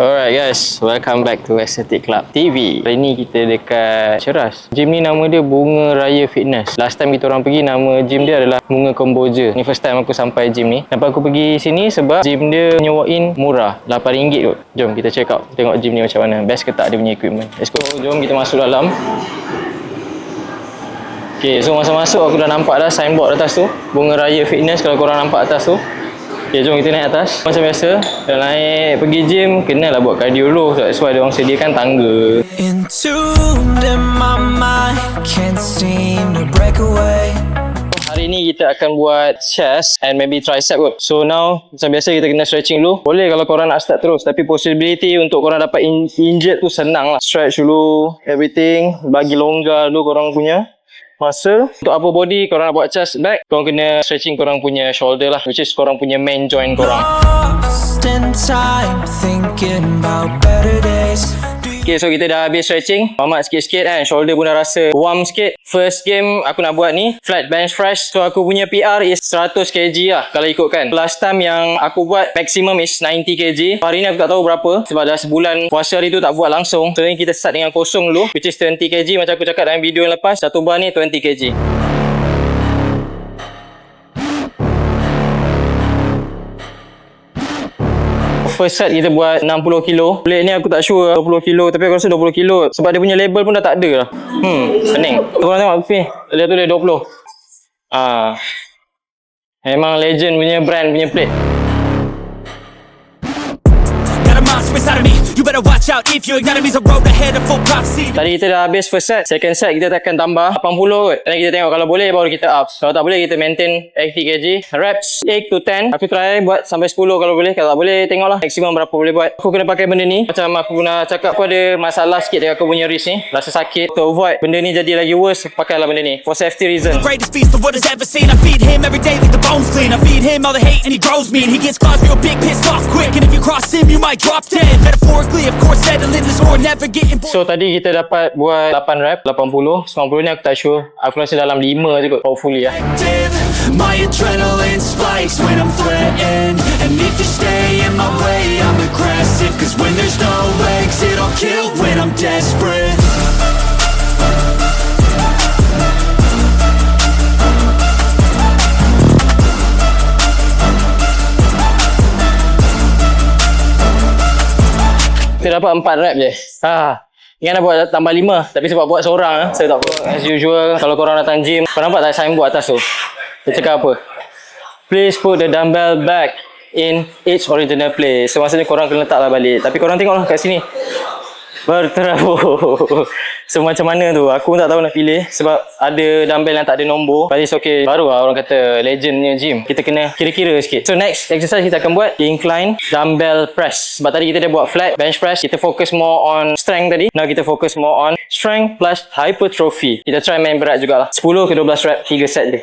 Alright guys, welcome back to Aesthetic Club TV. Hari ni kita dekat Ceras. Gym ni nama dia Bunga Raya Fitness. Last time kita orang pergi nama gym dia adalah Bunga Komboja. Ni first time aku sampai gym ni. Kenapa aku pergi sini sebab gym dia nyewain murah, RM8 kot. Jom kita check out tengok gym ni macam mana. Best ke tak dia punya equipment. Let's go. Jom kita masuk dalam. Okay, so masa masuk aku dah nampak dah signboard atas tu. Bunga Raya Fitness kalau korang nampak atas tu. Okay, jom kita naik atas. Macam biasa, dah naik pergi gym, kenalah buat cardio dulu. That's why dia orang sediakan tangga. Entombed in my mind, can't seem to break away. Hari ni kita akan buat chest and maybe tricep kot. So now, macam biasa kita kena stretching dulu. Boleh kalau korang nak start terus. Tapi possibility untuk korang dapat in- injured tu senang lah. Stretch dulu, everything. Bagi longgar dulu korang punya muscle. Untuk upper body, korang nak buat chest back, korang kena stretching korang punya shoulder lah. Which is korang punya main joint korang. Lost in time, thinking about better days. Okay, so kita dah habis stretching. Mamat sikit-sikit kan. Shoulder pun dah rasa warm sikit. First game aku nak buat ni. Flat bench press. So, aku punya PR is 100 kg lah kalau ikutkan. Last time yang aku buat maximum is 90 kg. Hari ni aku tak tahu berapa. Sebab dah sebulan puasa hari tu tak buat langsung. So, ni kita start dengan kosong dulu. Which is 20 kg. Macam aku cakap dalam video yang lepas. Satu bar ni 20 kg. First set kita buat 60 kilo. Plate ni aku tak sure 20 kilo tapi aku rasa 20 kilo sebab dia punya label pun dah tak ada lah. Hmm, pening. Korang tengok ni. Dia tu dia 20. Ah. Memang legend punya brand punya plate. Got a inside of me. You better watch out if you ignite me's a road ahead of full prophecy. Tadi kita dah habis first set. Second set kita akan tambah 80 kot. Dan kita tengok kalau boleh baru kita up. Kalau tak boleh kita maintain 80 kg. Reps 8 to 10. Aku try buat sampai 10 kalau boleh. Kalau tak boleh tengoklah maksimum berapa boleh buat. Aku kena pakai benda ni. Macam aku pernah cakap aku ada masalah sikit dengan aku punya wrist ni. Rasa sakit. To avoid benda ni jadi lagi worse, pakailah benda ni. For safety reason. Greatest beast the world has ever seen. I feed him every day like the bones clean. I feed him all the hate and he grows me. And he gets claws real big, pissed off quick. And if you cross might drop dead. Metaphorically, of course, settling this or never getting bored. So tadi kita dapat buat 8 rep, 80. 90 ni aku tak sure. Aku rasa dalam 5 je kot. Hopefully lah. My adrenaline spikes when I'm threatened. And if you stay in my way, I'm aggressive. Cause when there's no exit, I'll kill when I'm desperate. Kita dapat 4 rep je. Ha. Ingat nak buat tambah 5 Tapi sebab buat seorang eh, Saya tak buat. As usual Kalau korang datang gym Kau nampak tak signboard atas tu? Dia cakap apa? Please put the dumbbell back In its original place. So maksudnya korang kena letaklah balik. Tapi korang tengoklah kat sini. Berterabur So macam mana tu? Aku tak tahu nak pilih Sebab ada dumbbell yang tak ada nombor. But okay. Baru lah orang kata Legendnya gym. Kita kena kira-kira sikit. So next exercise kita akan buat Incline Dumbbell press. Sebab tadi kita dah buat flat Bench press. Kita fokus more on Strength tadi. Now kita fokus more on Strength plus hypertrophy. Kita try main berat jugalah. 10 ke 12 rep 3 set dia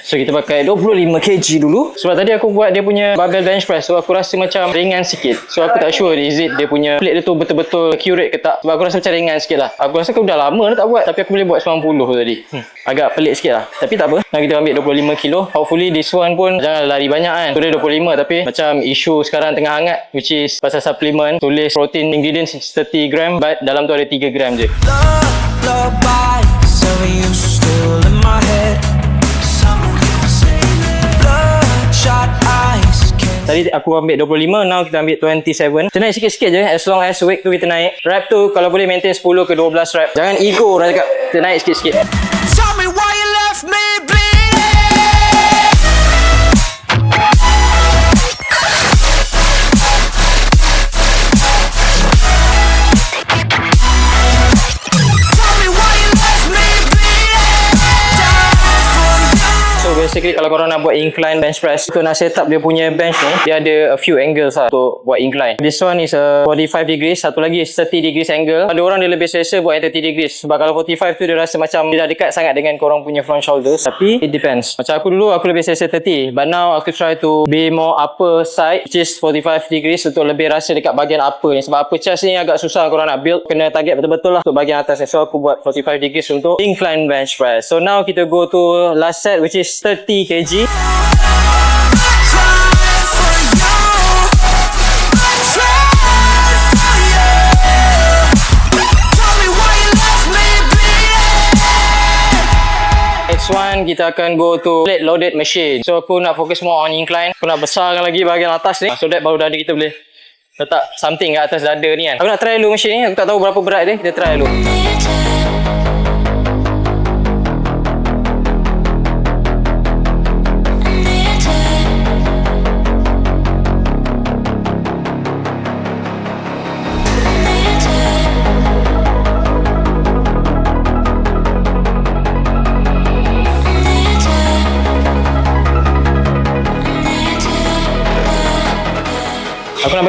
So kita pakai 25 kg dulu. Sebab tadi aku buat dia punya barbell bench press So aku rasa macam ringan sikit. So aku tak sure is it dia punya plate dia tu betul-betul accurate ke tak. Sebab aku rasa macam ringan sikit lah. Aku rasa aku dah lama dah tak buat Tapi aku boleh buat 90 tu tadi. Hmm. Agak pelik sikit lah. Tapi tak apa. Nah kita ambil 25 kg Hopefully this one pun Jangan lari banyak kan. So dia 25 tapi Macam isu sekarang tengah hangat Which is pasal supplement Tulis protein ingredients is 30 gram But dalam tu ada 3 gram je. Love, lullabies Tadi aku ambil 25, now kita ambil 27. Kita naik sikit-sikit je as long as weight tu kita naik. Rep tu kalau boleh maintain 10 ke 12 rep. Jangan ego orang cakap. Kita naik sikit-sikit. Basically kalau korang nak buat incline bench press, untuk nak set up dia punya bench ni, dia ada a few angles lah untuk buat incline. This one is a 45 degrees, satu lagi is 30 degrees angle. Ada orang dia lebih selesa buat yang 30 degrees. Sebab kalau 45 tu dia rasa macam dia dah dekat sangat dengan korang punya front shoulders. Tapi it depends. Macam aku dulu aku lebih selesa 30. But now aku try to be more upper side, which is 45 degrees untuk lebih rasa dekat bahagian upper ni. Sebab upper chest ni agak susah korang nak build. Kena target betul-betul lah untuk bahagian atas ni. So aku buat 45 degrees untuk incline bench press. So now kita go to last set which is 30 hati KG one kita akan go to plate loaded machine. So aku nak fokus more on incline. Aku nak besarkan lagi bahagian atas ni. So that baru dada kita boleh letak something kat atas dada ni kan. Aku nak try dulu machine ni. Aku tak tahu berapa berat dia. Kita try dulu.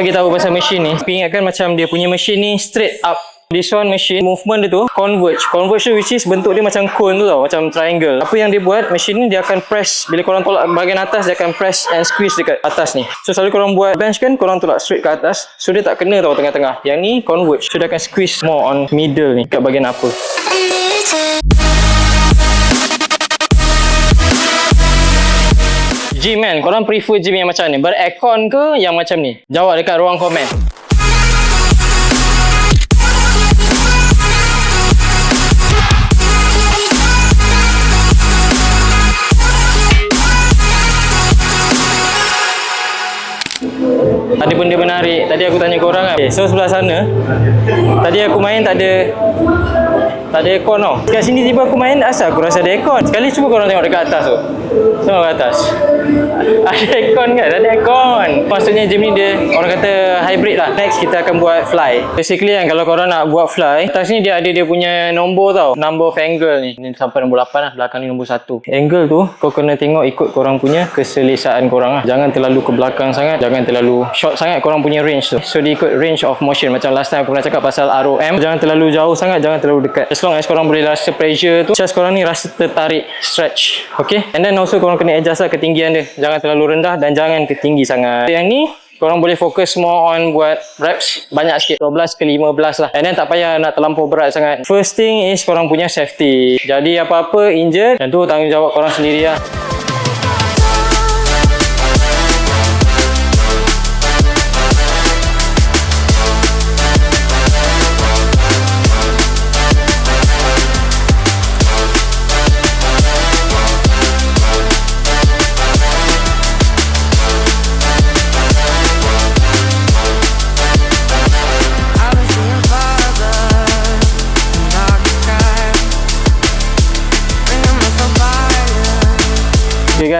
Bagi tahu pasal mesin ni. Tapi ingatkan macam dia punya mesin ni straight up. This one machine, movement dia tu converge. Converge tu which is bentuk dia macam cone tu tau. Macam triangle. Apa yang dia buat, mesin ni dia akan press. Bila korang tolak bahagian atas, dia akan press and squeeze dekat atas ni. So selalu korang buat bench kan, korang tolak straight ke atas. So dia tak kena tau tengah-tengah. Yang ni converge. So dia akan squeeze more on middle ni. Kat bahagian apa. Gym kan, korang prefer gym yang macam ni? Ber-aircon ke yang macam ni? Jawab dekat ruang komen. Benda menarik. Tadi aku tanya korang kan. Okay, so sebelah sana. Tadi aku main tak ada tak ada aircon tau. Kat sini tiba aku main asal aku rasa ada aircon. Sekali cuba korang tengok dekat atas tu. Tengok kat atas. Ada aircon kan? Ada aircon. Maksudnya gym ni dia orang kata hybrid lah. Next kita akan buat fly. Basically kan kalau korang nak buat fly, atas ni dia ada dia punya nombor tau. Number of angle ni. Ni sampai nombor 8 lah. Belakang ni nombor 1. Angle tu kau kena tengok ikut korang punya keselesaan korang lah. Jangan terlalu ke belakang sangat. Jangan terlalu short sangat korang punya range tu. So dia ikut range of motion. Macam last time aku pernah cakap pasal ROM. Jangan terlalu jauh sangat. Jangan terlalu dekat. As long as korang boleh rasa pressure tu, chest korang ni rasa tertarik, stretch. Okay? And then also korang kena adjust lah ketinggian dia. Jangan terlalu rendah dan jangan ketinggi sangat. Yang ni, korang boleh fokus more on buat reps banyak sikit 12 ke 15 lah and then tak payah nak terlampau berat sangat first thing is korang punya safety jadi apa-apa injured tu tanggungjawab korang sendiri lah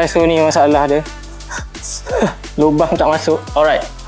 so ni masalah dia. Lubang tak masuk. Alright.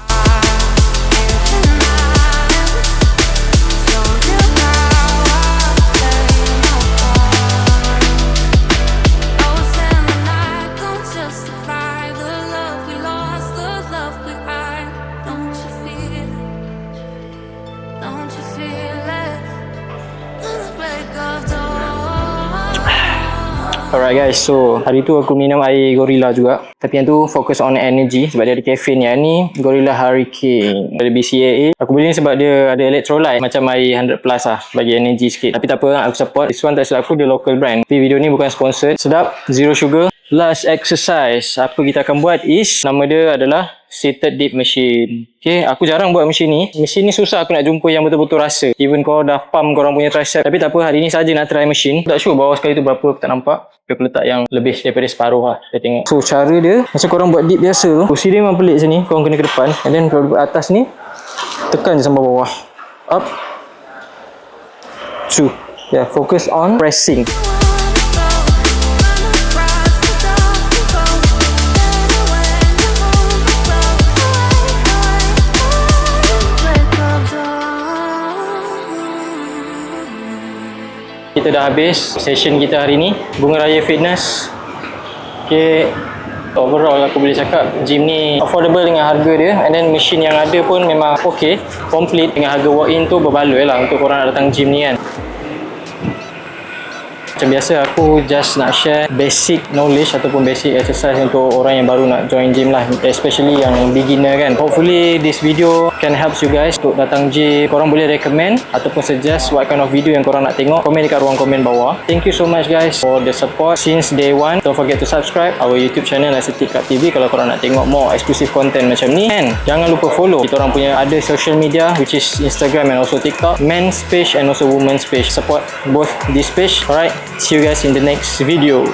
Alright guys, so hari tu aku minum air Gorilla juga. Tapi yang tu fokus on energy sebab dia ada caffeine. Yang ni Gorilla Hurricane dari BCAA. Aku beli ni sebab dia ada electrolyte macam air 100 plus lah bagi energy sikit. Tapi tak apa, aku support. This one tak silap aku dia local brand. Tapi video ni bukan sponsored. Sedap, zero sugar. Last exercise apa kita akan buat is nama dia adalah seated dip machine. Okay, aku jarang buat mesin ni. Mesin ni susah aku nak jumpa yang betul-betul rasa. Even kau dah pump korang punya tricep. Tapi tak apa, hari ni saja nak try mesin. Tak sure bawah sekali tu berapa, aku tak nampak. Aku letak yang lebih daripada separuh lah. Saya tengok. So, cara dia, macam korang buat dip biasa tu. Kursi dia memang pelik sini. Korang kena ke depan. And then kalau buat atas ni, tekan je sampai bawah. Up. Two. Yeah, focus on pressing. Kita dah habis session kita hari ni. Bunga Raya Fitness. Okay Overall aku boleh cakap gym ni affordable dengan harga dia. And then machine yang ada pun memang okay complete dengan harga walk-in tu berbaloi lah untuk korang nak datang gym ni kan macam biasa aku just nak share basic knowledge ataupun basic exercise untuk orang yang baru nak join gym lah. Especially yang beginner kan. Hopefully this video can help you guys untuk datang gym. Korang boleh recommend ataupun suggest what kind of video yang korang nak tengok. Komen dekat ruang komen bawah. Thank you so much guys for the support since day one. Don't forget to subscribe our youtube channel Nasi Tikap TV kalau korang nak tengok more exclusive content macam ni. And jangan lupa follow kita orang punya ada social media which is Instagram and also TikTok. Men's page and also women's page. Support both this page alright See you guys in the next video.